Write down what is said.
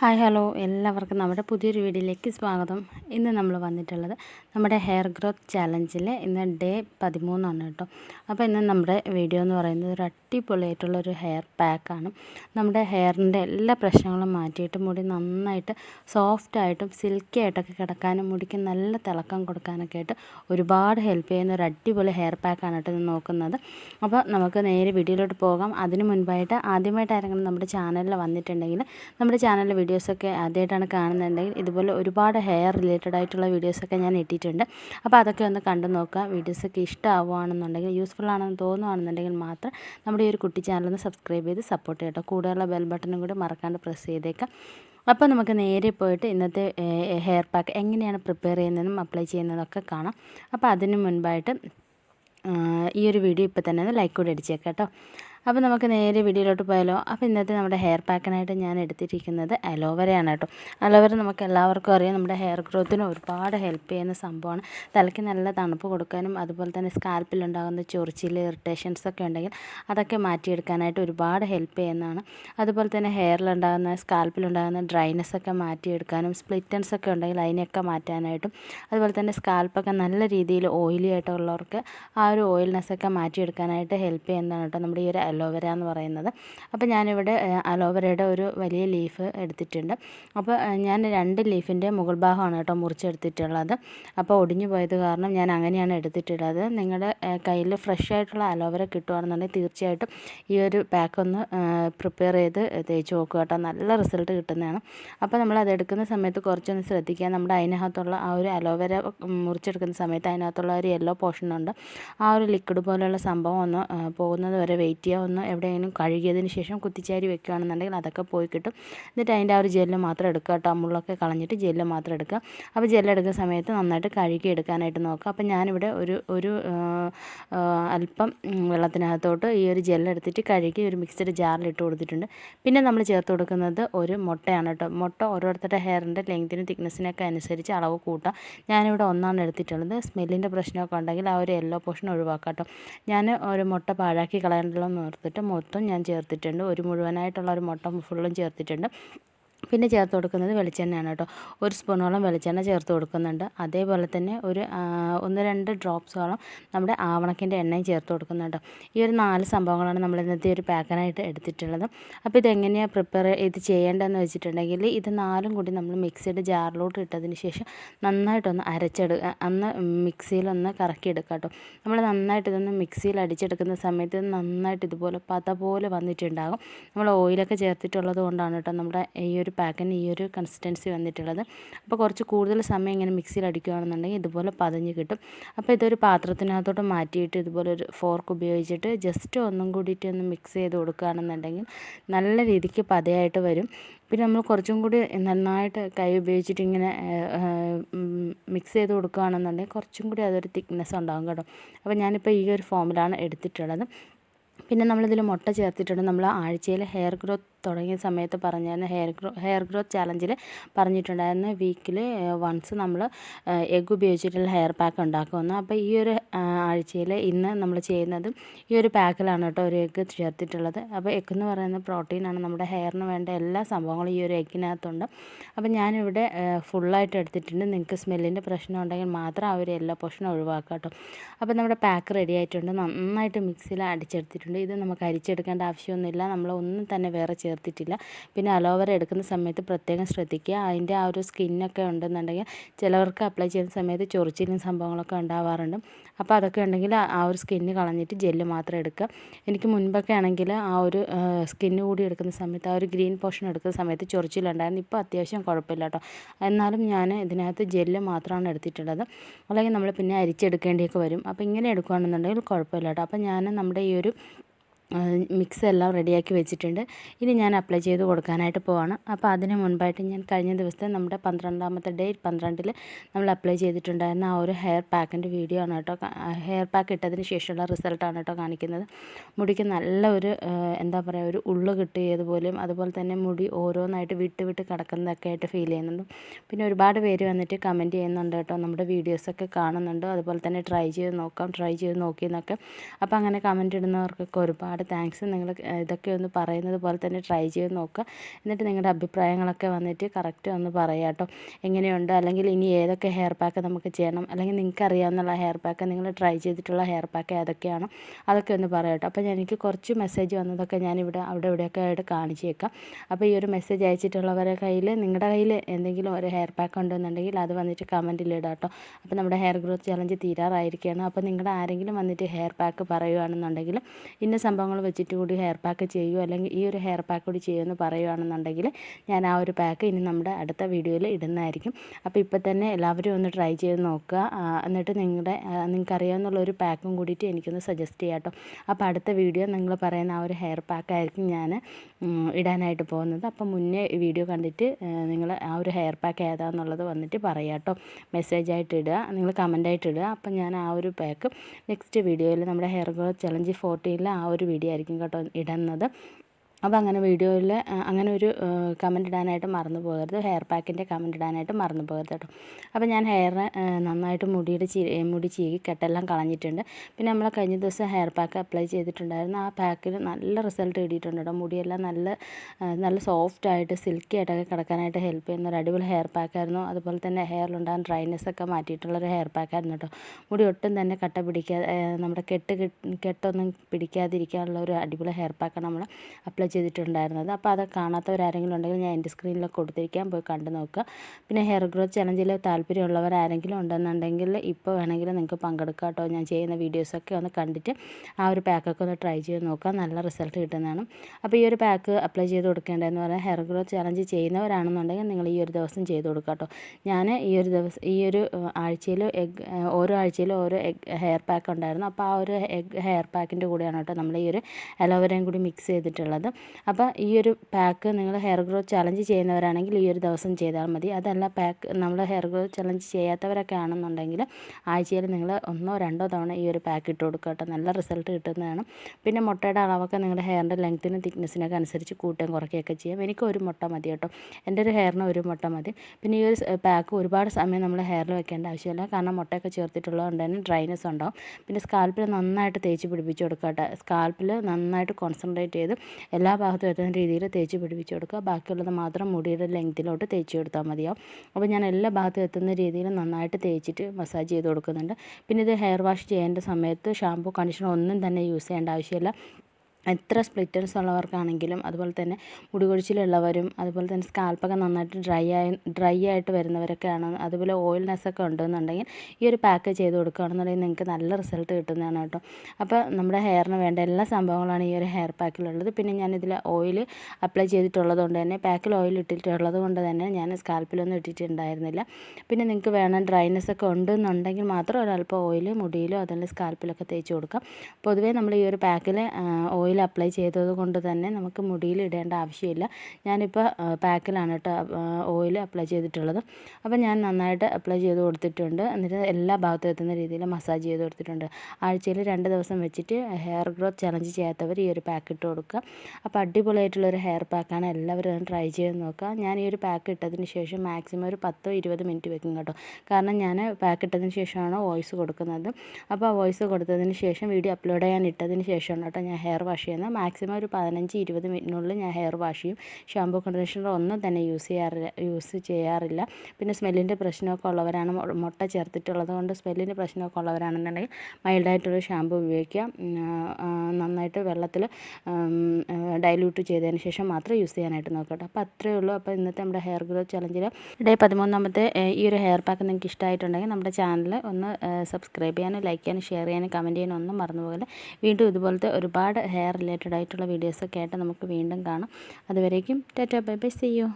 Hi hello. എല്ലാവർക്കും നമ്മുടെ പുതിയൊരു വീഡിയോയിലേക്ക് സ്വാഗതം. ഇന്ന് നമ്മൾ വന്നിട്ടുള്ളത് നമ്മുടെ ഹെയർ ഗ്രോത്ത് ചാലഞ്ചിൽ ഇന്ന് ഡേ പതിമൂന്നാണ് കേട്ടോ. അപ്പോൾ ഇന്ന് നമ്മുടെ വീഡിയോ എന്ന് പറയുന്നത് ഒരു അടിപൊളിയായിട്ടുള്ള ഒരു ഹെയർ പാക്കാണ്. നമ്മുടെ ഹെയറിന്റെ എല്ലാ പ്രശ്നങ്ങളും മാറ്റിയിട്ട് മുടി നന്നായിട്ട് സോഫ്റ്റായിട്ടും സിൽക്കി ആയിട്ടൊക്കെ കിടക്കാനും മുടിക്ക് നല്ല തിളക്കം കൊടുക്കാനൊക്കെ ആയിട്ട് ഒരുപാട് ഹെൽപ്പ് ചെയ്യുന്ന ഒരു അടിപൊളി ഹെയർ പാക്കാണ് കേട്ടോ ഇന്ന് നോക്കുന്നത്. അപ്പോൾ നമുക്ക് നേരെ വീഡിയോയിലോട്ട് പോകാം. അതിന് മുൻപായിട്ട് ആദ്യമായിട്ട് ആരെങ്കിലും നമ്മുടെ ചാനലിൽ വന്നിട്ടുണ്ടെങ്കിൽ നമ്മുടെ ചാനലിൽ വീഡിയോസൊക്കെ ആദ്യമായിട്ടാണ് കാണുന്നുണ്ടെങ്കിൽ ഇതുപോലെ ഒരുപാട് ഹെയർ റിലേറ്റഡ് ആയിട്ടുള്ള വീഡിയോസൊക്കെ ഞാൻ ഇട്ടിട്ടുണ്ട്. അപ്പോൾ അതൊക്കെ ഒന്ന് കണ്ടു നോക്കുക. വീഡിയോസൊക്കെ ഇഷ്ടമാവുകയാണെന്നുണ്ടെങ്കിൽ യൂസ്ഫുൾ ആണെന്ന് തോന്നുകയാണെന്നുണ്ടെങ്കിൽ മാത്രം നമ്മുടെ ഈ ഒരു കുട്ടി ചാനലൊന്ന് സബ്സ്ക്രൈബ് ചെയ്ത് സപ്പോർട്ട് ചെയ്യട്ടോ. കൂടെയുള്ള ബെൽ ബട്ടണും കൂടി മറക്കാണ്ട് പ്രസ് ചെയ്തേക്കാം. അപ്പോൾ നമുക്ക് നേരെ പോയിട്ട് ഇന്നത്തെ ഹെയർ പാക്ക് എങ്ങനെയാണ് പ്രിപ്പയർ ചെയ്യുന്നതെന്നും അപ്ലൈ ചെയ്യുന്നതൊക്കെ കാണാം. അപ്പോൾ അതിന് മുൻപായിട്ട് ഈ ഒരു വീഡിയോ ഇപ്പോൾ തന്നെ ലൈക്ക് കൂടി അടിച്ചേക്കാം കേട്ടോ. അപ്പോൾ നമുക്ക് നേരെ വീഡിയോയിലോട്ട് പോയാലോ. അപ്പോൾ ഇന്നത്തെ നമ്മുടെ ഹെയർ പാക്കിനായിട്ട് ഞാൻ എടുത്തിരിക്കുന്നത് അലോവരയാണ് കേട്ടോ. അലോവര നമുക്ക് എല്ലാവർക്കും അറിയാം. നമ്മുടെ ഹെയർ ഗ്രോത്തിന് ഒരുപാട് ഹെൽപ്പ് ചെയ്യുന്ന സംഭവമാണ്. തലയ്ക്ക് നല്ല തണുപ്പ് കൊടുക്കാനും അതുപോലെ തന്നെ സ്കാൽപ്പിലുണ്ടാകുന്ന ചൊറിച്ചിൽ ഇറിറ്റേഷൻസ് ഒക്കെ ഉണ്ടെങ്കിൽ അതൊക്കെ മാറ്റിയെടുക്കാനായിട്ട് ഒരുപാട് ഹെൽപ്പ് ചെയ്യുന്നതാണ്. അതുപോലെ തന്നെ ഹെയറിലുണ്ടാകുന്ന സ്കാൽപ്പിലുണ്ടാകുന്ന ഡ്രൈനെസ് ഒക്കെ മാറ്റിയെടുക്കാനും സ്പ്ലിറ്റൻസ് ഒക്കെ ഉണ്ടെങ്കിൽ അതിനെയൊക്കെ മാറ്റാനായിട്ടും അതുപോലെ തന്നെ സ്കാൽപ്പൊക്കെ നല്ല രീതിയിൽ ഓയിലി ആയിട്ടുള്ളവർക്ക് ആ ഒരു ഓയിൽനെസ് ഒക്കെ മാറ്റിയെടുക്കാനായിട്ട് ഹെൽപ്പ് ചെയ്യുന്നതാണ് കേട്ടോ. നമ്മുടെ ഈ ഒരു അലോവര എന്ന് പറയുന്നത്. അപ്പോൾ ഞാനിവിടെ അലോവരയുടെ ഒരു വലിയ ലീഫ് എടുത്തിട്ടുണ്ട്. അപ്പോൾ ഞാൻ രണ്ട് ലീഫിന്റെ മുകൾ ഭാഗമാണ് കേട്ടോ മുറിച്ചെടുത്തിട്ടുള്ളത്. അപ്പോൾ ഒടിഞ്ഞു പോയത് കാരണം ഞാൻ അങ്ങനെയാണ് എടുത്തിട്ടുള്ളത്. നിങ്ങളുടെ കയ്യിൽ ഫ്രഷ് ആയിട്ടുള്ള അലോവര കിട്ടുകയാണെന്നുണ്ടെങ്കിൽ തീർച്ചയായിട്ടും ഈ ഒരു പാക്ക് ഒന്ന് പ്രിപ്പയർ ചെയ്ത് തേച്ച് നോക്കുക കേട്ടോ. നല്ല റിസൾട്ട് കിട്ടുന്നതാണ്. അപ്പോൾ നമ്മൾ അത് എടുക്കുന്ന സമയത്ത് കുറച്ചൊന്ന് ശ്രദ്ധിക്കുക. നമ്മുടെ അതിനകത്തുള്ള ആ ഒരു അലോവര മുറിച്ചെടുക്കുന്ന സമയത്ത് അതിനകത്തുള്ള ഒരു യെല്ലോ പോർഷൻ ഉണ്ട്. ആ ഒരു ലിക്വിഡ് പോലെയുള്ള സംഭവം ഒന്ന് പോകുന്നത് വരെ വെയിറ്റ് ചെയ്യുക. ഒന്ന് എവിടെയെങ്കിലും കഴുകിയതിന് ശേഷം കുത്തിച്ചാരി വെക്കുകയാണെന്നുണ്ടെങ്കിൽ അതൊക്കെ പോയി കിട്ടും. എന്നിട്ട് അതിന്റെ ആ ഒരു ജെല്ല് മാത്രം എടുക്കുക കേട്ടോ. മുള്ളൊക്കെ കളഞ്ഞിട്ട് ജെല്ല് മാത്രം എടുക്കുക. അപ്പോൾ ജെല്ലെടുക്കുന്ന സമയത്ത് നന്നായിട്ട് കഴുകി എടുക്കാനായിട്ട് നോക്കുക. അപ്പോൾ ഞാനിവിടെ ഒരു ഒരു അല്പം വെള്ളത്തിനകത്തോട്ട് ഈ ഒരു ജെല്ലെടുത്തിട്ട് കഴുകി ഒരു മിക്സഡ് ജാറിലിട്ട് കൊടുത്തിട്ടുണ്ട്. പിന്നെ നമ്മൾ ചേർത്ത് കൊടുക്കുന്നത് ഒരു മുട്ടയാണ് കേട്ടോ. മുട്ട ഓരോരുത്തരുടെ ഹെയറിന്റെ ലെങ്തിനും തിക്നെസ്സിനൊക്കെ അനുസരിച്ച് അളവ് കൂട്ടാം. ഞാനിവിടെ ഒന്നാണ് എടുത്തിട്ടുള്ളത്. സ്മെല്ലിന്റെ പ്രശ്നമൊക്കെ ഉണ്ടെങ്കിൽ ആ ഒരു യെല്ലോ പോർഷൻ ഒഴിവാക്കാം കേട്ടോ. ഞാൻ ഒരു മുട്ട പാഴാക്കി കളയണ്ടല്ലോ എന്ന് ഓർത്തിട്ട് മൊത്തം ഞാൻ ചേർത്തിട്ടുണ്ട്. ഒരു മുഴുവനായിട്ടുള്ള ഒരു മുട്ട ഫുള്ളും ചേർത്തിട്ടുണ്ട്. പിന്നെ ചേർത്ത് കൊടുക്കുന്നത് വെളിച്ചെണ്ണയാണ് കേട്ടോ. ഒരു സ്പൂണോളം വെളിച്ചെണ്ണ ചേർത്ത് കൊടുക്കുന്നുണ്ട്. അതേപോലെ തന്നെ ഒരു ഒന്ന് രണ്ട് ഡ്രോപ്സോളം നമ്മുടെ ആവണക്കിന്റെ എണ്ണയും ചേർത്ത് കൊടുക്കുന്നുണ്ട്. ഈ ഒരു നാല് സംഭവങ്ങളാണ് നമ്മൾ ഇന്നത്തെ ഒരു പാക്കനായിട്ട് എടുത്തിട്ടുള്ളത്. അപ്പോൾ ഇതെങ്ങനെയാണ് പ്രിപ്പയർ ഇത് ചെയ്യേണ്ടതെന്ന് വെച്ചിട്ടുണ്ടെങ്കിൽ ഇത് നാലും കൂടി നമ്മൾ മിക്സിയുടെ ജാറിലോട്ട് ഇട്ടതിന് ശേഷം നന്നായിട്ടൊന്ന് അരച്ചെടുക്കുക അന്ന് മിക്സിയിലൊന്ന് കറക്കിയെടുക്കുക കേട്ടോ. നമ്മൾ നന്നായിട്ട് ഇതൊന്ന് മിക്സിയിൽ അടിച്ചെടുക്കുന്ന സമയത്ത് നന്നായിട്ട് ഇതുപോലെ പത പോലെ വന്നിട്ടുണ്ടാകും. നമ്മൾ ഓയിലൊക്കെ ചേർത്തിട്ടുള്ളത് കൊണ്ടാണ് കേട്ടോ നമ്മുടെ ഈ ഒരു പാക്കിന് ഈ ഒരു കൺസിസ്റ്റൻസി വന്നിട്ടുള്ളത്. അപ്പോൾ കുറച്ച് കൂടുതൽ സമയം ഇങ്ങനെ മിക്സിയിൽ അടിക്കുകയാണെന്നുണ്ടെങ്കിൽ ഇതുപോലെ പതഞ്ഞ് കിട്ടും. അപ്പോൾ ഇതൊരു പാത്രത്തിനകത്തോട്ട് മാറ്റിയിട്ട് ഇതുപോലെ ഒരു ഫോർക്ക് ഉപയോഗിച്ചിട്ട് ജസ്റ്റ് ഒന്നും കൂടിയിട്ട് ഒന്ന് മിക്സ് ചെയ്ത് കൊടുക്കുകയാണെന്നുണ്ടെങ്കിൽ നല്ല രീതിക്ക് പതയായിട്ട് വരും. പിന്നെ നമ്മൾ കുറച്ചും കൂടി നന്നായിട്ട് കൈ ഉപയോഗിച്ചിട്ട് ഇങ്ങനെ മിക്സ് ചെയ്ത് കൊടുക്കുകയാണെന്നുണ്ടെങ്കിൽ കുറച്ചും കൂടി അതൊരു തിക്നെസ് ഉണ്ടാകും കേട്ടോ. അപ്പോൾ ഞാനിപ്പോൾ ഈ ഒരു ഫോമിലാണ് എടുത്തിട്ടുള്ളത്. പിന്നെ നമ്മളിതിൽ മുട്ട ചേർത്തിട്ടുണ്ട്. നമ്മൾ ആഴ്ചയിൽ ഹെയർ ഗ്രോത്ത് തുടങ്ങിയ സമയത്ത് പറഞ്ഞായിരുന്നു. ഹെയർ ഗ്രോ ഹെയർ ഗ്രോത്ത് ചാലഞ്ചിൽ പറഞ്ഞിട്ടുണ്ടായിരുന്നു. വീക്കിൽ വൺസ് നമ്മൾ എഗ് ഉപയോഗിച്ചിട്ടുള്ള ഹെയർ പാക്ക് ഉണ്ടാക്കുമെന്ന്. അപ്പോൾ ഈ ഒരു ആഴ്ചയിൽ ഇന്ന് നമ്മൾ ചെയ്യുന്നത് ഈ ഒരു പാക്കിലാണ് കേട്ടോ ഒരു എഗ്ഗ് ചേർത്തിട്ടുള്ളത്. അപ്പോൾ എഗ്ഗ് എന്ന് പറയുന്ന പ്രോട്ടീനാണ് നമ്മുടെ ഹെയറിന് വേണ്ട എല്ലാ സംഭവങ്ങളും ഈ ഒരു എഗ്ഗിനകത്തുണ്ട് അപ്പോൾ ഞാനിവിടെ ഫുള്ളായിട്ട് എടുത്തിട്ടുണ്ട്. നിങ്ങൾക്ക് സ്മെല്ലിന്റെ പ്രശ്നം ഉണ്ടെങ്കിൽ മാത്രം ആ ഒരു എല്ലാ പോർഷനും ഒഴിവാക്കാം കേട്ടോ അപ്പോൾ നമ്മുടെ പാക്ക് റെഡി ആയിട്ടുണ്ട്. നന്നായിട്ട് മിക്സിയിൽ അടിച്ചെടുത്തിട്ടുണ്ട്. ഇത് നമുക്ക് അരിച്ചെടുക്കേണ്ട ആവശ്യമൊന്നുമില്ല. നമ്മൾ ഒന്നും തന്നെ വേറെ ചേർത്തിട്ടില്ല. പിന്നെ അലോവേര എടുക്കുന്ന സമയത്ത് പ്രത്യേകം ശ്രദ്ധിക്കുക. അതിന്റെ ആ ഒരു സ്കിന്നൊക്കെ ഉണ്ടെന്നുണ്ടെങ്കിൽ ചിലവർക്ക് അപ്ലൈ ചെയ്യുന്ന സമയത്ത് ചൊറിച്ചിലും സംഭവങ്ങളൊക്കെ ഉണ്ടാവാറുണ്ട്. അപ്പോൾ അതൊക്കെ ഉണ്ടെങ്കിൽ ആ ഒരു സ്കിന്ന് കളഞ്ഞിട്ട് ജെല്ല് മാത്രം എടുക്കുക. എനിക്ക് മുൻപൊക്കെ ആണെങ്കിൽ ആ ഒരു സ്കിന്ന് കൂടി എടുക്കുന്ന സമയത്ത് ആ ഒരു ഗ്രീൻ പോർഷൻ എടുക്കുന്ന സമയത്ത് ചൊറിച്ചിലുണ്ടായിരുന്നു. ഇപ്പോൾ അത്യാവശ്യം കുഴപ്പമില്ല കേട്ടോ. എന്നാലും ഞാൻ ഇതിനകത്ത് ജെല്ല് മാത്രമാണ് എടുത്തിട്ടുള്ളത്. അല്ലെങ്കിൽ നമ്മൾ പിന്നെ അരിച്ചെടുക്കേണ്ടിയൊക്കെ വരും. അപ്പോൾ ഇങ്ങനെ എടുക്കുകയാണെന്നുണ്ടെങ്കിൽ കുഴപ്പമില്ല കേട്ടോ. അപ്പോൾ ഞാൻ നമ്മുടെ ഈ ഒരു മിക്സ് എല്ലാം റെഡിയാക്കി വെച്ചിട്ടുണ്ട്. ഇനി ഞാൻ അപ്ലൈ ചെയ്ത് കൊടുക്കാനായിട്ട് പോവാണ്. അപ്പോൾ അതിന് മുൻപായിട്ട് ഞാൻ കഴിഞ്ഞ ദിവസത്തെ നമ്മുടെ പന്ത്രണ്ടാമത്തെ ഡേ പന്ത്രണ്ടിൽ നമ്മൾ അപ്ലൈ ചെയ്തിട്ടുണ്ടായിരുന്ന ആ ഒരു ഹെയർ പാക്കിന്റെ വീഡിയോ ആണ് കേട്ടോ. ഹെയർ പാക്ക് ഇട്ടതിന് ശേഷമുള്ള റിസൾട്ടാണ് കേട്ടോ കാണിക്കുന്നത്. മുടിക്ക് നല്ല ഒരു എന്താ പറയുക ഒരു ഉള്ളു കിട്ടിയതുപോലെയും അതുപോലെ തന്നെ മുടി ഓരോന്നായിട്ട് വിട്ട് വിട്ട് കിടക്കുന്നതൊക്കെ ആയിട്ട് ഫീൽ ചെയ്യുന്നുണ്ട്. പിന്നെ ഒരുപാട് പേര് വന്നിട്ട് കമന്റ് ചെയ്യുന്നുണ്ട് കേട്ടോ. നമ്മുടെ വീഡിയോസൊക്കെ കാണുന്നുണ്ട്. അതുപോലെ തന്നെ ട്രൈ ചെയ്ത് നോക്കാം ട്രൈ ചെയ്ത് നോക്കിയെന്നൊക്കെ അപ്പോൾ അങ്ങനെ കമന്റ് ഇടുന്നവർക്കൊക്കെ ഒരുപാട് ഒരുപാട് താങ്ക്സ് നിങ്ങൾ ഇതൊക്കെ ഒന്ന് പറയുന്നത് പോലെ തന്നെ ട്രൈ ചെയ്ത് നോക്കുക. എന്നിട്ട് നിങ്ങളുടെ അഭിപ്രായങ്ങളൊക്കെ വന്നിട്ട് കറക്റ്റ് ഒന്ന് പറയാം കേട്ടോ. എങ്ങനെയുണ്ട്? അല്ലെങ്കിൽ ഇനി ഏതൊക്കെ ഹെയർ പാക്ക് നമുക്ക് ചെയ്യണം? അല്ലെങ്കിൽ നിങ്ങൾക്ക് അറിയാവുന്ന ഹെയർ പാക്ക് നിങ്ങൾ ട്രൈ ചെയ്തിട്ടുള്ള ഹെയർ പാക്ക് ഏതൊക്കെയാണ്? അതൊക്കെ ഒന്ന് പറയാം കേട്ടോ. അപ്പോൾ എനിക്ക് കുറച്ച് മെസ്സേജ് വന്നതൊക്കെ ഞാനിവിടെ അവിടെ ഇവിടെയൊക്കെ ആയിട്ട് കാണിച്ചേക്കാം. അപ്പോൾ ഈ ഒരു മെസ്സേജ് അയച്ചിട്ടുള്ളവരെ കയ്യിൽ നിങ്ങളുടെ കയ്യിൽ എന്തെങ്കിലും ഒരു ഹെയർ പാക്ക് ഉണ്ടെന്നുണ്ടെങ്കിൽ അത് വന്നിട്ട് കമന്റിൽ ഇടാം കേട്ടോ. അപ്പോൾ നമ്മുടെ ഹെയർ ഗ്രോത്ത് ചലഞ്ച് തീരാറായിരിക്കുകയാണ്. അപ്പോൾ നിങ്ങളുടെ ആരെങ്കിലും വന്നിട്ട് ഹെയർ പാക്ക് പറയുകയാണെന്നുണ്ടെങ്കിൽ ഇന്ന സംഭവങ്ങൾ വെച്ചിട്ട് കൂടി ഹെയർ പാക്ക് ചെയ്യുമോ അല്ലെങ്കിൽ ഈ ഒരു ഹെയർ പാക്ക് കൂടി ചെയ്യുമെന്ന് പറയുകയാണെന്നുണ്ടെങ്കിൽ ഞാൻ ആ ഒരു പാക്ക് ഇനി നമ്മുടെ അടുത്ത വീഡിയോയിൽ ഇടുന്നതായിരിക്കും. അപ്പോൾ ഇപ്പോൾ തന്നെ എല്ലാവരും ഒന്ന് ട്രൈ ചെയ്ത് നോക്കുക. എന്നിട്ട് നിങ്ങളുടെ നിങ്ങൾക്ക് അറിയാവുന്നുള്ള ഒരു പാക്കും കൂടിയിട്ട് എനിക്കൊന്ന് സജസ്റ്റ് ചെയ്യാം കേട്ടോ. അപ്പോൾ അടുത്ത വീഡിയോ നിങ്ങൾ പറയുന്ന ആ ഒരു ഹെയർ പാക്കായിരിക്കും ഞാൻ ഇടാനായിട്ട് പോകുന്നത്. അപ്പോൾ മുന്നേ വീഡിയോ കണ്ടിട്ട് നിങ്ങൾ ആ ഒരു ഹെയർ പാക്ക് ഏതാണെന്നുള്ളത് വന്നിട്ട് പറയാം കേട്ടോ. മെസ്സേജായിട്ട് ഇടുക നിങ്ങൾ കമന്റായിട്ട് ഇടുക. അപ്പോൾ ഞാൻ ആ ഒരു പാക്ക് നെക്സ്റ്റ് വീഡിയോയിൽ നമ്മുടെ ഹെയർ ഗ്രോത്ത് ചലഞ്ച് ഫോർട്ടീനിൽ ആ ഒരു വീഡിയോ ആയിരിക്കും കേട്ടോ ഇടുന്നത്. അപ്പോൾ അങ്ങനെ വീഡിയോയിൽ അങ്ങനെ ഒരു കമന്റ് ഇടാനായിട്ട് മറന്നു പോകരുത്. ഹെയർ പാക്കിന്റെ കമന്റ് ഇടാനായിട്ട് മറന്നു പോകരുത് കേട്ടോ. അപ്പോൾ ഞാൻ ഹെയറിന് നന്നായിട്ട് മുടിയുടെ ചീ മുടി ചീകി കെട്ടെല്ലാം കളഞ്ഞിട്ടുണ്ട്. പിന്നെ നമ്മൾ കഴിഞ്ഞ ദിവസം ഹെയർ പാക്ക് അപ്ലൈ ചെയ്തിട്ടുണ്ടായിരുന്നു. ആ പാക്കിൽ നല്ല റിസൾട്ട് കിട്ടിയിട്ടുണ്ട് കേട്ടോ. മുടിയെല്ലാം നല്ല നല്ല സോഫ്റ്റ് ആയിട്ട് സിൽക്കി ആയിട്ടൊക്കെ കിടക്കാനായിട്ട് ഹെൽപ്പ് ചെയ്യുന്ന ഒരു അടിപൊളി ഹെയർ പാക്കായിരുന്നു. അതുപോലെ തന്നെ ഹെയറിലുണ്ടാകുന്ന ഡ്രൈനെസ് ഒക്കെ മാറ്റിയിട്ടുള്ളൊരു ഹെയർ പാക്കായിരുന്നു കേട്ടോ. മുടി ഒട്ടും തന്നെ കട്ട പിടിക്കാതെ നമ്മുടെ കെട്ട് കെട്ടൊന്നും പിടിക്കാതിരിക്കാനുള്ള ഒരു അടിപൊളി ഹെയർ പാക്കാണ് നമ്മൾ അപ്ലൈ ചെയ്തിട്ടുണ്ടായിരുന്നത്. അപ്പോൾ അത് കാണാത്തവരാരെങ്കിലും ഉണ്ടെങ്കിൽ ഞാൻ എന്റെ സ്ക്രീനിൽ കൊടുത്തിരിക്കാൻ പോയി കണ്ടു നോക്കുക. പിന്നെ ഹെയർ ഗ്രോത്ത് ചലഞ്ചിൽ താല്പര്യമുള്ളവർ ആരെങ്കിലും ഉണ്ടെന്നുണ്ടെങ്കിൽ ഇപ്പോൾ വേണമെങ്കിൽ നിങ്ങൾക്ക് പങ്കെടുക്കാം കേട്ടോ. ഞാൻ ചെയ്യുന്ന വീഡിയോസൊക്കെ ഒന്ന് കണ്ടിട്ട് ആ ഒരു പാക്കൊക്കെ ഒന്ന് ട്രൈ ചെയ്ത് നോക്കാം നല്ല റിസൾട്ട് കിട്ടുന്നതാണ്. അപ്പോൾ ഈ ഒരു പാക്ക് അപ്ലൈ ചെയ്ത് കൊടുക്കേണ്ടതെന്ന് പറഞ്ഞാൽ ഹെയർ ഗ്രോത്ത് ചലഞ്ച് ചെയ്യുന്നവരാണെന്നുണ്ടെങ്കിൽ നിങ്ങൾ ഈ ഒരു ദിവസം ചെയ്ത് കൊടുക്കുക കേട്ടോ. ഞാൻ ഈ ഒരു ദിവസം ഈ ഒരു ആഴ്ചയിൽ എഗ് ഓരോ ആഴ്ചയിലും ഓരോ എഗ് ഹെയർ പാക്ക് ഉണ്ടായിരുന്നു. അപ്പോൾ ആ ഒരു എഗ് ഹെയർ പാക്കിന്റെ കൂടെയാണ് കേട്ടോ നമ്മൾ ഈ ഒരു അലോവരയും കൂടി മിക്സ് ചെയ്തിട്ടുള്ളത്. അപ്പോൾ ഈ ഒരു പാക്ക് നിങ്ങൾ ഹെയർ ഗ്രോത്ത് ചലഞ്ച് ചെയ്യുന്നവരാണെങ്കിൽ ഈ ഒരു ദിവസം ചെയ്താൽ മതി. അതല്ല പാക്ക് നമ്മൾ ഹെയർ ഗ്രോത്ത് ചലഞ്ച് ചെയ്യാത്തവരൊക്കെ ആണെന്നുണ്ടെങ്കിൽ ആഴ്ചയിൽ നിങ്ങൾ ഒന്നോ രണ്ടോ തവണ ഈ ഒരു പാക്ക് ഇട്ട് കൊടുക്കുക കേട്ടോ. നല്ല റിസൾട്ട് കിട്ടുന്നതാണ്. പിന്നെ മുട്ടയുടെ അളവൊക്കെ നിങ്ങളുടെ ഹെയറിന്റെ ലെങ്ത്തിനും തിക്നെസ്സിനൊക്കെ അനുസരിച്ച് കൂട്ടുകയും കുറയ്ക്കുകയൊക്കെ ചെയ്യാം. എനിക്ക് ഒരു മുട്ട മതി കേട്ടോ. എന്റെ ഒരു ഹെയറിന് ഒരു മുട്ട മതി. പിന്നെ ഈ ഒരു പാക്ക് ഒരുപാട് സമയം നമ്മൾ ഹെയറിൽ വെക്കേണ്ട ആവശ്യമില്ല. കാരണം മുട്ടയൊക്കെ ചേർത്തിട്ടുള്ളതുകൊണ്ട് തന്നെ ഡ്രൈനെസ് ഉണ്ടാവും. പിന്നെ സ്കാൽപ്പിൽ നന്നായിട്ട് തേച്ച് പിടിപ്പിച്ച് കൊടുക്കുക കേട്ടോ. സ്കാൽപ്പിൽ നന്നായിട്ട് കോൺസെൻട്രേറ്റ് ചെയ്ത് എല്ലാ ഭാഗത്തും എത്തുന്ന രീതിയിൽ തേച്ച് പിടിപ്പിച്ച് കൊടുക്കുക. ബാക്കിയുള്ളത് മാത്രം മുടിയുടെ ലെങ്ത്തിലോട്ട് തേച്ച് കൊടുത്താൽ മതിയാവും. അപ്പോൾ ഞാൻ എല്ലാ ഭാഗത്തും എത്തുന്ന രീതിയിൽ നന്നായിട്ട് തേച്ചിട്ട് മസാജ് ചെയ്ത് കൊടുക്കുന്നുണ്ട്. പിന്നെ ഇത് ഹെയർ വാഷ് ചെയ്യേണ്ട സമയത്ത് ഷാമ്പു കണ്ടീഷണർ ഒന്നും തന്നെ യൂസ് ചെയ്യേണ്ട ആവശ്യമില്ല. എത്ര സ്പ്ലിറ്റൻസ് ഉള്ളവർക്കാണെങ്കിലും അതുപോലെ തന്നെ മുടി കൊഴിച്ചിലുള്ളവരും അതുപോലെ തന്നെ സ്കാൽപ്പൊക്കെ നന്നായിട്ട് ഡ്രൈ ആയി ഡ്രൈ ആയിട്ട് വരുന്നവരൊക്കെ ആണ് അതുപോലെ ഓയിൽനെസ് ഒക്കെ ഉണ്ടെന്നുണ്ടെങ്കിൽ ഈ ഒരു പാക്ക് ചെയ്ത് കൊടുക്കുകയാണെന്നുണ്ടെങ്കിൽ നിങ്ങൾക്ക് നല്ല റിസൾട്ട് കിട്ടുന്നതാണ് കേട്ടോ. അപ്പോൾ നമ്മുടെ ഹെയറിന് വേണ്ട എല്ലാ സംഭവങ്ങളാണ് ഈ ഒരു ഹെയർ പാക്കിലുള്ളത് പിന്നെ ഞാനിതിൽ ഓയിൽ അപ്ലൈ ചെയ്തിട്ടുള്ളത് കൊണ്ട് തന്നെ പാക്കിൽ ഓയിൽ ഇട്ടിട്ടുള്ളത് കൊണ്ട് തന്നെ ഞാൻ സ്കാൽപ്പിലൊന്നും ഇട്ടിട്ടുണ്ടായിരുന്നില്ല. പിന്നെ നിങ്ങൾക്ക് വേണം ഡ്രൈനെസ് ഒക്കെ ഉണ്ടെന്നുണ്ടെങ്കിൽ മാത്രം ഒരല്പം ഓയിൽ മുടിയിലോ അതല്ലെങ്കിൽ സ്കാൽപ്പിലൊക്കെ തേച്ച് കൊടുക്കാം. പൊതുവേ നമ്മൾ ഈ ഒരു പാക്കിൽ ഓയിൽ അപ്ലൈ ചെയ്തത് കൊണ്ട് തന്നെ നമുക്ക് മുടിയിൽ ഇടേണ്ട ആവശ്യമില്ല. ഞാനിപ്പോൾ പാക്കിലാണ് കേട്ടോ ഓയിൽ അപ്ലൈ ചെയ്തിട്ടുള്ളത്. അപ്പോൾ ഞാൻ നന്നായിട്ട് അപ്ലൈ ചെയ്ത് കൊടുത്തിട്ടുണ്ട്. എന്നിട്ട് എല്ലാ ഭാഗത്തും എത്തുന്ന രീതിയിൽ മസാജ് ചെയ്ത് കൊടുത്തിട്ടുണ്ട്. ആഴ്ചയിൽ രണ്ട് ദിവസം വെച്ചിട്ട് ഹെയർ ഗ്രോത്ത് ചലഞ്ച് ചെയ്യാത്തവർ ഈ ഒരു പാക്ക് ഇട്ട് കൊടുക്കുക. അപ്പോൾ അടിപൊളിയായിട്ടുള്ളൊരു ഹെയർ പാക്കാണ് എല്ലാവരും ട്രൈ ചെയ്ത് നോക്കുക. ഞാൻ ഈ ഒരു പാക്ക് ഇട്ടതിന് ശേഷം മാക്സിമം ഒരു പത്തോ ഇരുപത് മിനിറ്റ് വെക്കും കേട്ടോ. കാരണം ഞാൻ പാക്ക് ഇട്ടതിന് ശേഷമാണ് വോയിസ് കൊടുക്കുന്നത്. അപ്പോൾ ആ വോയിസ് കൊടുത്തതിന് ശേഷം വീഡിയോ അപ്ലോഡ് ചെയ്യാൻ ഇട്ടതിന് ശേഷമാണ് കേട്ടോ ഞാൻ ഹെയർ വാഷ് ചെയ്യുന്നത് മാക്സിമം ഒരു പതിനഞ്ച് ഇരുപത് മിനിറ്റിനുള്ളിൽ ഞാൻ ഹെയർ വാഷ് ചെയ്യും. ഷാമ്പൂ കണ്ടീഷണർ ഒന്നും തന്നെ യൂസ് ചെയ്യാറില്ല യൂസ് ചെയ്യാറില്ല. പിന്നെ സ്മെല്ലിന്റെ പ്രശ്നമൊക്കെ ഉള്ളവരാണ് മുട്ട ചേർത്തിട്ടുള്ളത് കൊണ്ട് സ്മെല്ലിന്റെ പ്രശ്നമൊക്കെ ഉള്ളവരാണെന്നുണ്ടെങ്കിൽ മൈൽഡായിട്ടുള്ള ഷാമ്പൂ ഉപയോഗിക്കാം നന്നായിട്ട് വെള്ളത്തിൽ ഡൈല്യൂട്ട് ചെയ്തതിന് ശേഷം മാത്രം യൂസ് ചെയ്യാനായിട്ട് നോക്കട്ടെ. അപ്പോൾ അത്രയേ ഉള്ളൂ. അപ്പോൾ ഇന്നത്തെ നമ്മുടെ ഹെയർ ഗ്രോത്ത് ചലഞ്ചിൽ ഡേ പതിമൂന്നാമത്തെ ഈ ഒരു ഹെയർ പാക്ക് നിങ്ങൾക്ക് ഇഷ്ടമായിട്ടുണ്ടെങ്കിൽ നമ്മുടെ ചാനൽ ഒന്ന് സബ്സ്ക്രൈബ് ചെയ്യാനും ലൈക്ക് ചെയ്യാനും ഷെയർ ചെയ്യാനും കമന്റ് ചെയ്യാനും ഒന്നും മറന്നു പോകല്ലേ വീണ്ടും ഇതുപോലത്തെ ഒരുപാട് ഹെയർ റിലേറ്റഡ് ആയിട്ടുള്ള വീഡിയോസൊക്കെ ആയിട്ട് നമുക്ക് വീണ്ടും കാണാം. അതുവരേക്കും tata bye bye see you.